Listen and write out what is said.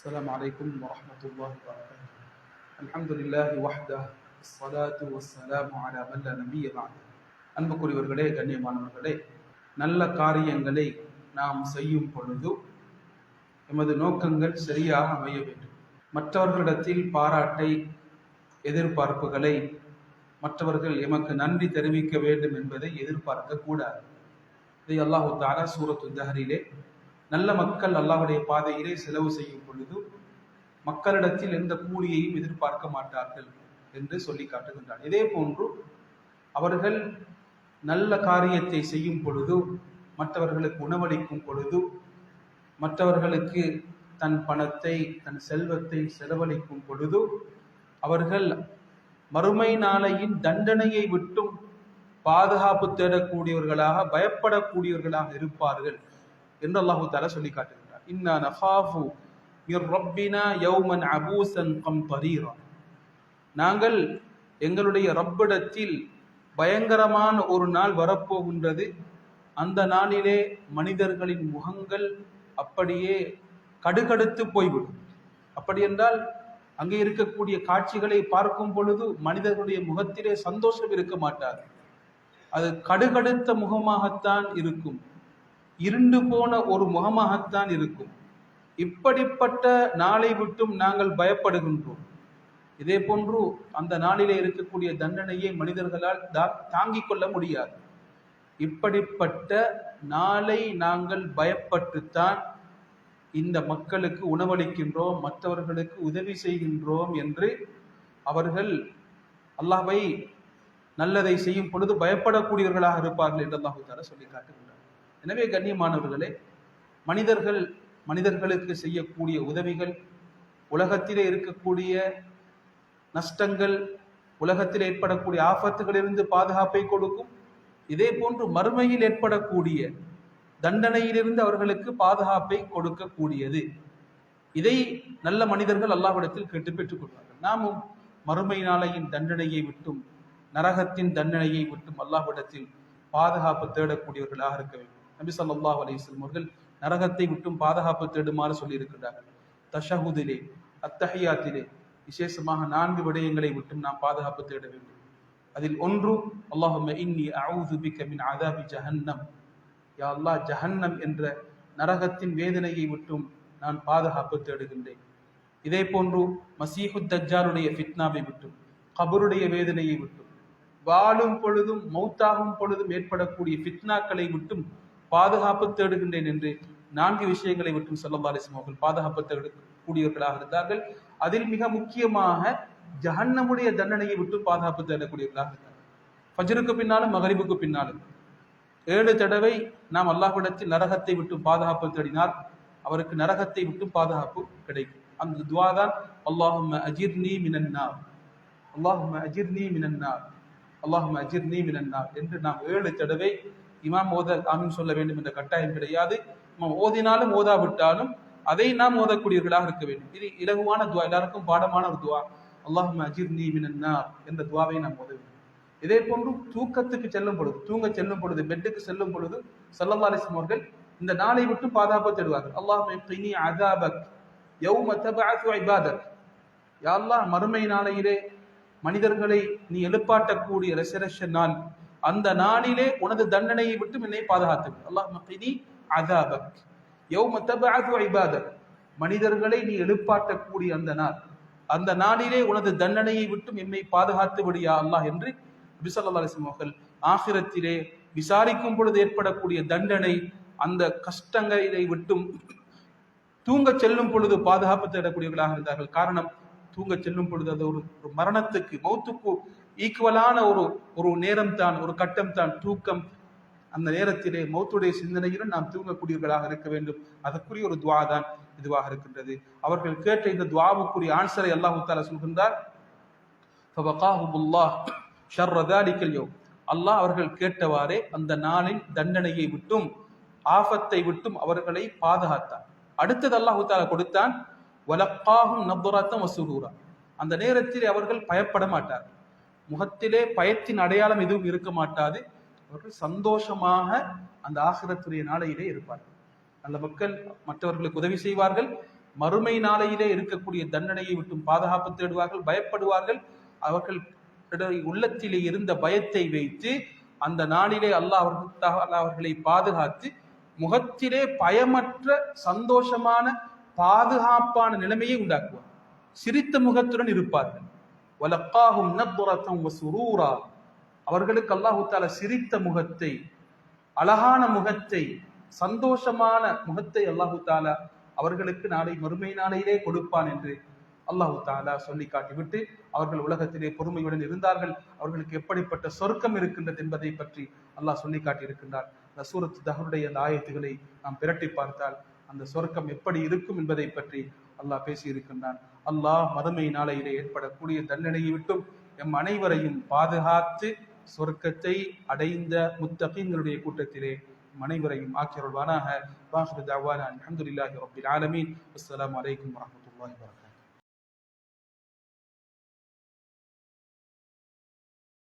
السلام عليكم ورحمة الله وبركاته الحمد لله وحده الصلاة والسلام على من لا نبي بعد அன்புக்குரியவர்களே கண்ணியமானவர்களே நல்ல காரியங்களை நாம் செய்யும் பொழுது எமது நோக்கங்கள் சரியாக அமைய வேண்டும் மற்றவர்களிடத்தில் பாராட்டை எதிர்பார்ப்புகளை மற்றவர்கள் எமக்கு நன்றி தெரிவிக்க வேண்டும் என்பதை எதிர்பார்க்க கூடாது இதை அல்லாஹு தாலா சூரத்து தஹரிலே நல்ல மக்கள் அல்லாஹுடைய பாதையிலே செலவு செய்யும் பொழுது மக்களிடத்தில் எந்த கூலியையும் எதிர்பார்க்க மாட்டார்கள் என்று சொல்லி காட்டுகின்றார். இதே போன்று அவர்கள் நல்ல காரியத்தை செய்யும் பொழுது மற்றவர்களுக்கு உணவளிக்கும் பொழுது மற்றவர்களுக்கு தன் பணத்தை தன் செல்வத்தை செலவழிக்கும் பொழுது அவர்கள் மறுமை நாளையின் தண்டனையை விட்டும் பாதுகாப்பு தேடக்கூடியவர்களாக பயப்படக்கூடியவர்களாக இருப்பார்கள். என்று அல்லாஹு தாலா சொல்லி காட்டுகின்றார் இன்னா நஃபாஃபு மிர் ரப்பினா யௌமன் அபூசன் கம் தரீரா நாங்கள் எங்களுடைய ரப்பிடத்தில் பயங்கரமான ஒரு நாள் வரப்போகின்றது. அந்த நாளிலே மனிதர்களின் முகங்கள் அப்படியே கடுகடுத்து போய்விடும். அப்படி என்றால் அங்கே இருக்கக்கூடிய காட்சிகளை பார்க்கும் பொழுது மனிதர்களுடைய முகத்திலே சந்தோஷம் இருக்க மாட்டார் அது கடுகடுத்த முகமாகத்தான் இருக்கும். இருண்டு போன ஒரு முகமாகத்தான் இருக்கும். இப்படிப்பட்ட நாளை விட்டும் நாங்கள் பயப்படுகின்றோம். இதே போன்று அந்த நாளிலே இருக்கக்கூடிய தண்டனையை மனிதர்களால் தா- தாங்கிக் கொள்ள முடியாது. இப்படிப்பட்ட நாளை நாங்கள் பயப்பட்டுத்தான் இந்த மக்களுக்கு உணவளிக்கின்றோம் மற்றவர்களுக்கு உதவி செய்கின்றோம் என்று அவர்கள் அல்லாஹை நல்லதை செய்யும் பொழுது பயப்படக்கூடியவர்களாக இருப்பார்கள் என்று அல்லாஹு தாலா சொல்லி காட்டுகின்றார் எனவே கண்ணியமானவர்களே மனிதர்கள் மனிதர்களுக்கு செய்யக்கூடிய உதவிகள் உலகத்திலே இருக்கக்கூடிய நஷ்டங்கள் உலகத்தில் ஏற்படக்கூடிய ஆபத்துகளிலிருந்து பாதுகாப்பை கொடுக்கும் இதே போன்று மறுமையில் ஏற்படக்கூடிய தண்டனையிலிருந்து அவர்களுக்கு பாதுகாப்பை கொடுக்கக்கூடியது. இதை நல்ல மனிதர்கள் அல்லாஹ்விடத்தில் கேட்டு பெற்றுக்கொள்வார்கள். நாமும் மறுமை நாளையின் தண்டனையை விட்டும் நரகத்தின் தண்டனையை விட்டும் அல்லாஹ்விடத்தில் பாதுகாப்பு தேடக்கூடியவர்களாக இருக்க வேண்டும். நபி ஸல்லல்லாஹு அலைஹி அவர்கள் நரகத்தை விட்டும் பாதுகாப்பு தேடுமாறு சொல்லியிருக்கின்றார்கள். தஷஹுதிலே அத்தஹியாத்திலே விசேஷமாக நான்கு விடயங்களை விட்டும் நாம் பாதுகாப்பு தேட வேண்டும். அதில் ஒன்று அல்லாஹும்ம இன்னி அஊது பிக்க மின் அதாபி ஜஹன்னம். யா அல்லாஹ் ஜஹன்னம் என்ற நரகத்தின் வேதனையை விட்டும் நான் பாதுகாப்பு தேடுகின்றேன். இதே போன்று மசீஹு தஜ்ஜாருடைய ஃபித்னாவை விட்டும் கபருடைய வேதனையை விட்டும் வாழும் பொழுதும் மௌத்தாகும் பொழுதும் ஏற்படக்கூடிய ஃபித்னாக்களை விட்டும் பாதுகாப்பு தேடுகின்றேன் என்று நான்கு விஷயங்களை விட்டும் ஸல்லல்லாஹு அலைஹி அவர்கள் பாதுகாப்பு தேடக்கூடியவர்களாக இருந்தார்கள். அதில் மிக முக்கியமாக ஜஹன்னமுடைய தண்டனையை விட்டு பாதுகாப்பு தேடக்கூடியவர்களாக இருந்தார்கள். ஃபஜருக்கு பின்னாலும் மகரிபுக்கு பின்னாலும். ஏழு தடவை நாம் அல்லாஹ்விடத்தில் நரகத்தை விட்டு பாதுகாப்பு தேடினால் அவருக்கு நரகத்தை விட்டு பாதுகாப்பு கிடைக்கும். அந்த துவா தான் அல்லாஹும்ம அஜிர்னி மினன்னார் அல்லாஹும்ம அஜிர்னி மினன்னார் அஜிர் நீ மினன்னார் என்று நாம் ஏழு தடவை இமாம் ஓத ஆமீன் சொல்ல வேண்டும் என்ற கட்டாயம் கிடையாது. இமாம் ஓதினாலும் ஓதாவிட்டாலும் அதை நாம் ஓதக்கூடியவர்களாக இருக்க வேண்டும். இது இலகுவான துவா எல்லாருக்கும் பாடமான ஒரு துவா. அல்லாஹ் அஜிர் நீ மினன்னார் என்ற துவாவை நாம் ஓத வேண்டும். இதே போன்று தூக்கத்துக்கு செல்லும் பொழுது தூங்க செல்லும் பொழுது பெட்டுக்கு செல்லும் பொழுது சல்லல்லா அலிஸ்லாம் அவர்கள் இந்த நாளை விட்டு பாதுகாப்பு தேடுவார்கள். அல்லாஹ் அதாபக் யௌம தபஅத்து ஐபாதக் யா மறுமை நாளையிலே மனிதர்களை நீ எழுப்பாட்டக்கூடிய ரெசரஷன் நாள். அந்த நாளிலே உனது தண்டனையை விட்டு என்னை பாதுகாத்து அல்லாஹ் மக்கினி அதாபக். யௌம தபஅத்து இபாதக் மனிதர்களை நீ எழுப்பாட்டக்கூடிய அந்த நாள். அந்த நாளிலே உனது தண்டனையை விட்டும் என்னை பாதுகாத்து விடியா அல்லாஹ் என்று நபி அலிஸ்லாம் அவர்கள் ஆகிரத்திலே விசாரிக்கும் பொழுது ஏற்படக்கூடிய தண்டனை அந்த கஷ்டங்களை விட்டும் தூங்க செல்லும் பொழுது பாதுகாப்பு தேடக்கூடியவர்களாக இருந்தார்கள். காரணம் தூங்க செல்லும் பொழுது அது ஒரு ஒரு மரணத்துக்கு மௌத்துக்கு ஈக்குவலான ஒரு ஒரு நேரம் தான் ஒரு கட்டம் தான் தூக்கம். அந்த நேரத்திலே மௌத்துடைய சிந்தனையிலும் நாம் தூங்கக்கூடியவர்களாக இருக்க வேண்டும். அதற்குரிய ஒரு துவா தான் இதுவாக இருக்கின்றது. அவர்கள் கேட்ட இந்த துவாவுக்குரிய ஆன்சரை அல்லாஹு தாலா சொல்கின்றார் அல்லாஹ் அவர்கள் கேட்டவாறே அந்த நாளின் தண்டனையை விட்டும் ஆபத்தை விட்டும் அவர்களை பாதுகாத்தான். அடுத்தது அல்லாஹு தாலா கொடுத்தான் வலக்காகும் நபுராத்தம் வசூரூரா. அந்த நேரத்தில் அவர்கள் பயப்பட மாட்டார்கள். முகத்திலே பயத்தின் அடையாளம் எதுவும் இருக்க மாட்டாது. அவர்கள் சந்தோஷமாக அந்த ஆகிரத்துடைய நாளையிலே இருப்பார்கள். நல்ல மக்கள் மற்றவர்களுக்கு உதவி செய்வார்கள். மறுமை நாளையிலே இருக்கக்கூடிய தண்டனையை விட்டும் பாதுகாப்பு தேடுவார்கள் பயப்படுவார்கள். அவர்கள் உள்ளத்திலே இருந்த பயத்தை வைத்து அந்த நாளிலே அல்லாஹ் அவர்கள் அவர்களை பாதுகாத்து முகத்திலே பயமற்ற சந்தோஷமான பாதுகாப்பான நிலைமையை உண்டாக்குவார். சிரித்த முகத்துடன் இருப்பார்கள். வலக்காகும் நப்புரத்தம் சுரூரா. அவர்களுக்கு அல்லாஹு தால சிரித்த முகத்தை அழகான முகத்தை சந்தோஷமான முகத்தை அல்லாஹு தாலா அவர்களுக்கு நாளை மறுமை நாளையிலே கொடுப்பான் என்று அல்லாஹு தாலா சொல்லி காட்டிவிட்டு அவர்கள் உலகத்திலே பொறுமையுடன் இருந்தார்கள். அவர்களுக்கு எப்படிப்பட்ட சொர்க்கம் இருக்கின்றது என்பதை பற்றி அல்லாஹ் சொல்லி காட்டியிருக்கின்றார். அந்த சூரத் தகருடைய அந்த ஆயத்துகளை நாம் பிரட்டி பார்த்தால் அந்த சொர்க்கம் எப்படி இருக்கும் என்பதை பற்றி அல்லாஹ் பேசி இருக்கின்றான் அல்லாஹ் மறுமை நாளையிலே ஏற்படக்கூடிய தண்டனையை விட்டும் எம் அனைவரையும் பாதுகாத்து சொர்க்கத்தை அடைந்த முத்தகீன்களுடைய கூட்டத்திலே அனைவரையும் ஆக்கியருள்வானாக. வாஹிரு தாவானா அல்ஹம்துலில்லாஹி ரப்பில் ஆலமீன்.